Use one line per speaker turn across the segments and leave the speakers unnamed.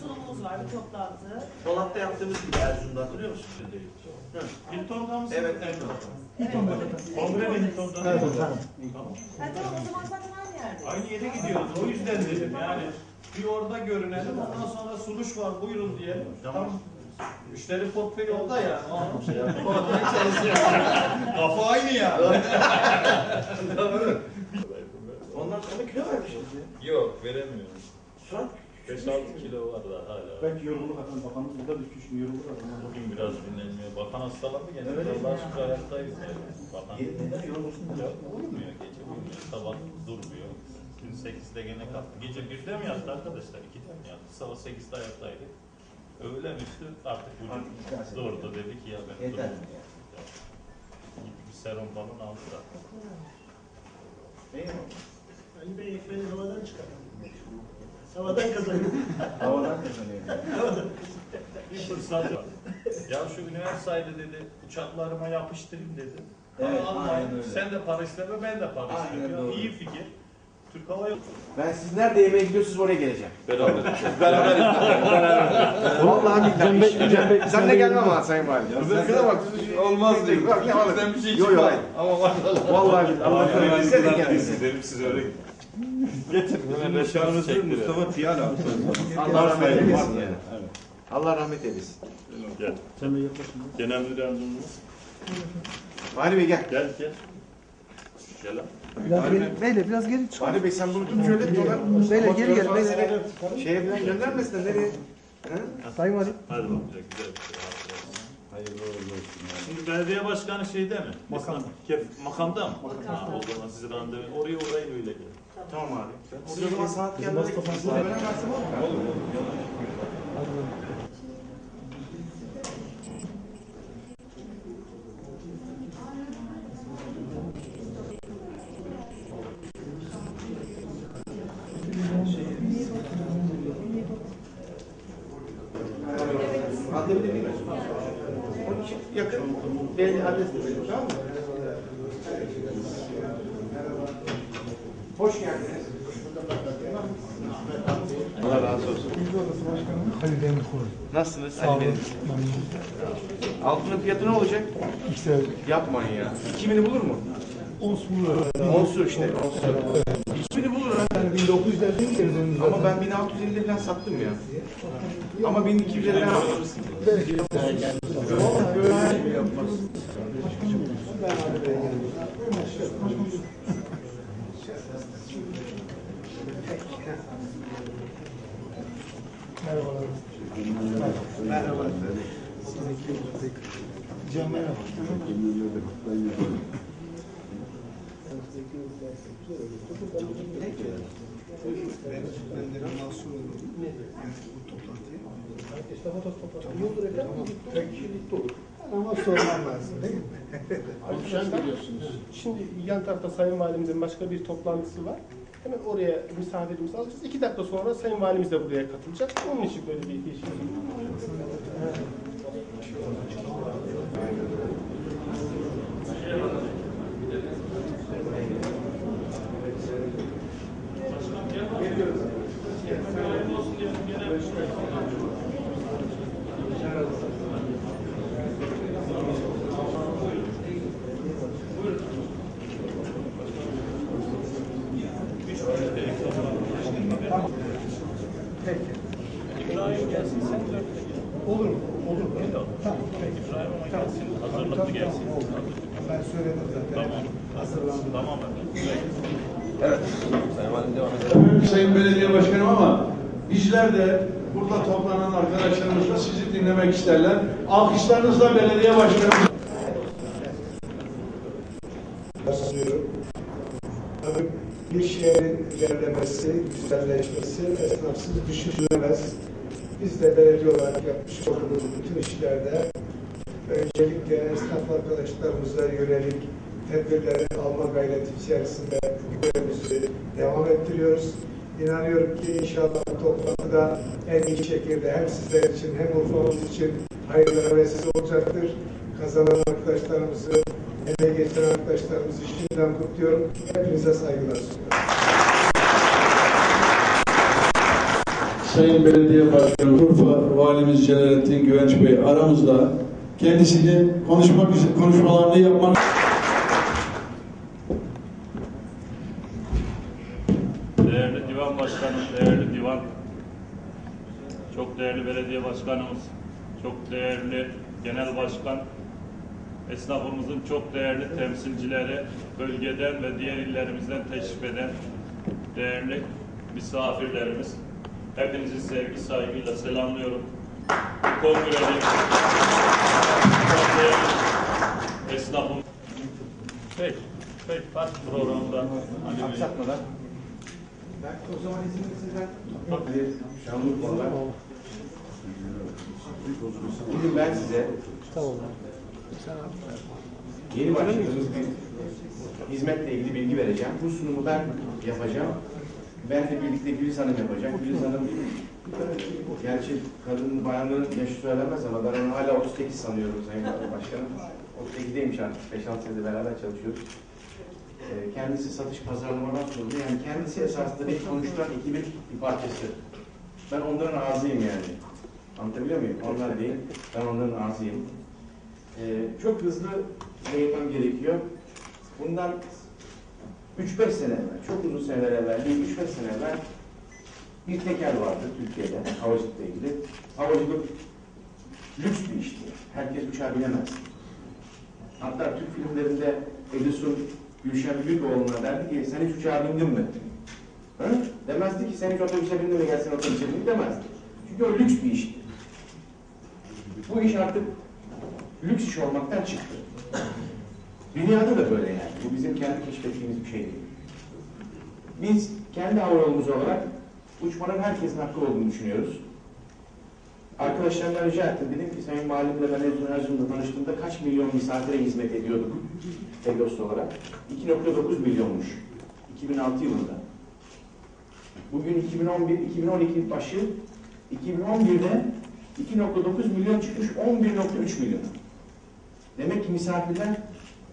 sunumumuz var, bir toplantı.
Polat'ta yaptığımız gibi Erzurum'da hatırlıyor musun?
Hilton'da mısın?
Evet,
Evet,
Kongre
orada-
Hilton'da.
Evet,
Tamam.
Ha, tamam o zaman zaten aynı yerde.
Aynı yere gidiyoruz. O yüzden dedim yani. Bir orada görünelim. Ondan sonra sunuş var buyurun diyelim. Tamam. Müşteri portföyü orada ya. Ya. Orada çalışıyor. Kafa aynı ya.
Ondan sonra kilo vermişiz ya.
Yok veremiyorum.
Şu an
5-6 kilo var da hala.
Belki yorgunluk atan bakanımız burada düşmüş yorgunluk atan.
Bugün biraz dinlenmiyor. Bakan hastalandı gene.
Evet.
Allah'a şükür hayattayız yani. Bakan
neden yorgunsun?
Ya, uyumuyor gece uyumuyor. Sabah durmuyor. Dün 8'de gene kalktı. Gece 1'de mi yattı arkadaşlar? 2'de mi yattı? Sabah 8'de ayaktaydı. Öğlen üstü artık vücut durdu. Dedi ki ya ben
Yeter.
durmuyorum. Gitti bir serum falan aldı da.
Değil mi?
Ali Bey ekmeğini havadan çıkarın. Havadan kazanın.
Havadan kazanıyor.
Bir fırsat var. ya şu üniversitede dedi uçaklarıma yapıştırayım dedi.
Evet,
Ama
aynen öyle.
Sen de para isteme ben de para
Aynen
istemiyorum.
doğru.
İyi fikir. Türk Hava Yolları.
Ben siz nerede yemeğe gidiyorsunuz oraya geleceğim.
Beraber.
Vallahi billahi. Sen de gelmem ha Sayın Valim.
Kıza bak olmaz diyor.
Bak ne var?
Sen bir şey
Yo, yo.
çıkmayın. Ama var.
Vallahi billahi. Allah kabul etse de gelmesin.
Derim siz öyle. Getir. Hemen reşanımız Mustafa Piyala.
Allah rahmet eylesin yani. Allah rahmet eylesin.
Gel.
Sen de yaklaşın.
Genel müdür yardımcımız.
Vali Bey gel.
Gel gel. Gel lan.
Biraz geri, Beyle biraz geri çık.
Vali Bey sen bunu tut şöyle dolar.
Beyle geri gel. Beyle.
Şeye falan göndermesin de nereye?
Sayın Valim.
Hadi bakalım. Güzel. Hayırlı uğurlu olsun. Şimdi belediye başkanı şeyde mi?
Makam.
Kef, makamda mı? Ha, o zaman sizi randevu. Oraya oraya öyle gelin.
Tamam abi. Siz o zaman saat gelmez. Adını değil mi? Onun için yakın. Belli adres verin, tamam mı? Hoş geldiniz. Allah razı olsun.
Halil Emre Kurul.
Nasılsınız?
Sağ olun.
Altının fiyatı ne olacak?
İşte
Yapmayın ya. 2000'i bulur mu?
ons bulur.
Onsu işte. Onsu. 2000'i
Yani 1900'lerde geri döndü zaten.
Ama ben 1650'de falan sattım ya. Ama 1200'e falan alırsın.
Belki Merhabalar. Merhaba. Can merhaba.
Ama sormam lazım değil mi?
Şimdi yan tarafta Sayın Valimizin başka bir toplantısı var. Hemen oraya misafirimizi alacağız. İki dakika sonra Sayın Valimiz de buraya katılacak. Onun için böyle bir değişiklik.
Sen de.
Olur mu? Olur mu? Tamam.
İbrahim ama gelsin. Hazırlıklı gelsin.
Ben söyledim zaten.
Tamam.
Hazırlandım.
Tamam efendim.
Sayın Belediye Başkanım ama bizler de burada toplanan arkadaşlarımız da sizi dinlemek isterler. Alkışlarınızla belediye başkanımız.
Bir şehrin ilerlemesi, güzelleşmesi esnafsız düşünülemez. Biz de belediye olarak yapmış olduğumuz bütün işlerde öncelikle esnaf arkadaşlarımıza yönelik tedbirleri alma gayreti içerisinde görevimizi devam ettiriyoruz. İnanıyorum ki inşallah toplantıda en iyi şekilde hem sizler için hem Urfa'mız için hayırlara vesile olacaktır. Kazanan arkadaşlarımızı, emeği geçen arkadaşlarımızı şimdiden kutluyorum. Hepinize saygılar sunuyorum.
Sayın Belediye Başkanı Urfa Valimiz Celalettin Güvenç Bey aramızda. Kendisini konuşmak konuşmalarını yapmak
Değerli divan başkanım, değerli divan, çok değerli belediye başkanımız, çok değerli genel başkan, esnafımızın çok değerli temsilcileri, bölgeden ve diğer illerimizden teşrif eden değerli misafirlerimiz, hepinizi sevgi saygıyla selamlıyorum. Bu Kongrede esnafım. Peki, peki, bak programda.
Aksatmadan. Ben o zaman izninizle ben Şanlıurfa'da Bugün ben size yeni başladığımız bir hizmetle ilgili bilgi vereceğim. Bu sunumu ben yapacağım. Ben de birlikte Güliz Hanım yapacak. Güliz Hanım gerçi kadın bayanların yaşı söylemez ama ben onu hala 38 sanıyorum Sayın Başkanım. 32'deymiş artık. 5-6 senedir beraber çalışıyoruz. Ee, kendisi satış pazarlamadan sorumlu. Yani kendisi esasında bir konuşturan ekibin bir parçası. Ben onların ağzıyım yani. Anlatabiliyor muyum? Onlar değil. Ben onların ağzıyım. Ee, çok hızlı yayınmam gerekiyor. Bundan 3-5 sene evvel, çok uzun seneler evvel değil, 3-5 sene evvel bir tekel vardı Türkiye'de havacılıkla ilgili. Havacılık lüks bir işti. Herkes uçağa binemez. Hatta Türk filmlerinde Edison Gülşen Büyükoğlu'na derdi ki sen hiç uçağa bindin mi? Ha? Demezdi ki sen hiç otobüse bindin mi gelsin otobüse bindin demezdi. Çünkü o lüks bir işti. Bu iş artık lüks iş olmaktan çıktı. Dünyada da böyle yani. Bu bizim kendi keşfettiğimiz bir şey değil. Biz kendi hava yolumuz olarak uçmanın herkesin hakkı olduğunu düşünüyoruz. Arkadaşlarımdan rica ettim. Dedim ki Sayın Valimle ben Erzurum Erzurum'da tanıştığımda kaç milyon misafire hizmet ediyorduk Tegos olarak? 2.9 milyonmuş. 2006 yılında. Bugün 2011, 2012 başı 2011'de 2.9 milyon çıkmış 11.3 milyon. Demek ki misafirler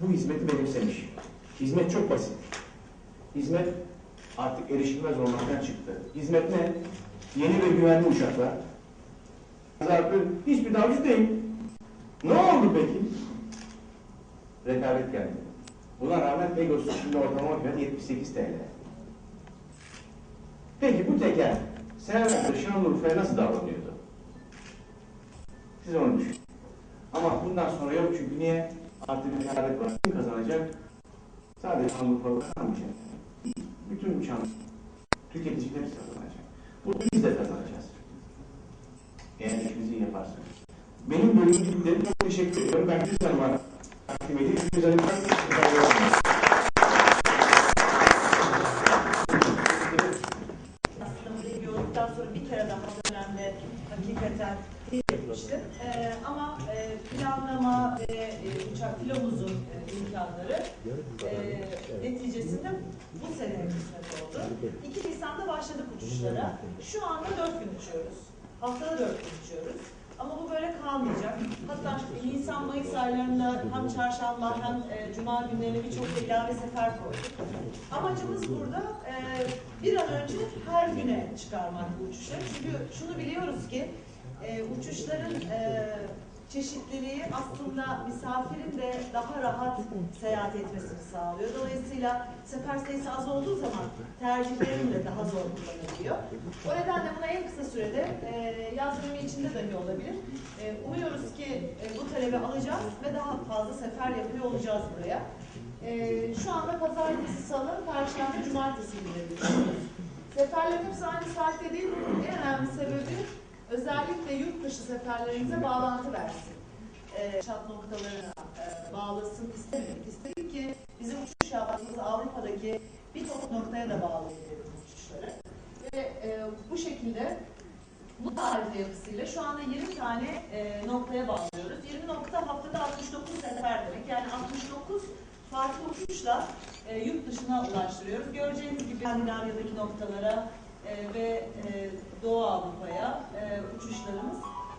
bu hizmeti benimsemiş. Hizmet çok basit. Hizmet artık erişilmez olmaktan çıktı. Hizmet ne? Yeni ve güvenli uçaklar. Zaten hiçbir ucuz değil. Ne oldu peki? Rekabet geldi. Buna rağmen Pegasus şimdi ortalama fiyatı 78 TL. Peki bu teker senelerdir Şanlıurfa'ya nasıl davranıyordu? Siz onu düşünün. Ama bundan sonra yok çünkü niye? Artık bir rekabet var. Kim kazanacak? Sadece Şanlıurfa'da kazanmayacak. Bütün uçan tüketiciler kazanacak. Bunu biz de kazanacağız. Eğer işimizi iyi yaparsak. Benim bitti. Çok teşekkür ediyorum. Ben Güz Hanım'a takdim edeyim. Güz Hanım'a
bir kere daha dönemde hakikaten etmiştim. Ee, ama e, planlama ve e, uçak filomuzun e, imkanları neticesinde bu sene kısmet oldu. 2 Nisan'da başladık uçuşlara. Şu anda 4 gün uçuyoruz. Haftada 4 gün uçuyoruz. Ama bu böyle kalmayacak. Hatta Nisan-Mayıs aylarında hem çarşamba hem e, cuma günlerine birçok ilave sefer koyduk. Amacımız burada e, bir an önce her güne çıkarmak bu uçuşları. Çünkü şunu biliyoruz ki e, uçuşların e, çeşitliliği aslında misafirin de daha rahat seyahat etmesini sağlıyor. Dolayısıyla sefer sayısı az olduğu zaman tercihlerin de daha zor kullanılıyor. O nedenle buna en kısa sürede e, yaz dönemi içinde dahi olabilir. E, umuyoruz ki e, bu talebi alacağız ve daha fazla sefer yapıyor olacağız buraya. E, şu anda pazartesi, salı, perşembe, cumartesi günleri. Seferlerin hepsi aynı saatte değil. En önemli sebebi özellikle yurt dışı seferlerimize bağlantı versin. E, çat noktalarına e, bağlasın istemedik. İstedik ki bizim uçuş yaptığımız Avrupa'daki birçok noktaya da bağlayabiliriz uçuşları. Ve e, bu şekilde bu tarife yapısıyla şu anda 20 tane e, noktaya bağlıyoruz. 20 nokta haftada 69 sefer demek. Yani 69 farklı uçuşla e, yurt dışına ulaştırıyoruz. Göreceğiniz gibi Skandinavya'daki noktalara e, ve e, Doğu Avrupa'ya e, uçuşlarımız.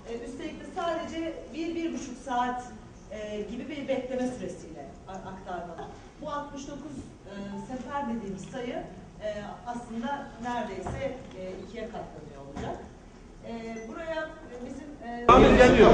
E, üstelik de sadece bir, bir buçuk saat e, gibi bir bekleme süresiyle a- aktarmalar. Bu 69 e, sefer dediğimiz sayı e, aslında neredeyse e, ikiye katlanıyor olacak. E, buraya bizim e,
Geliyor.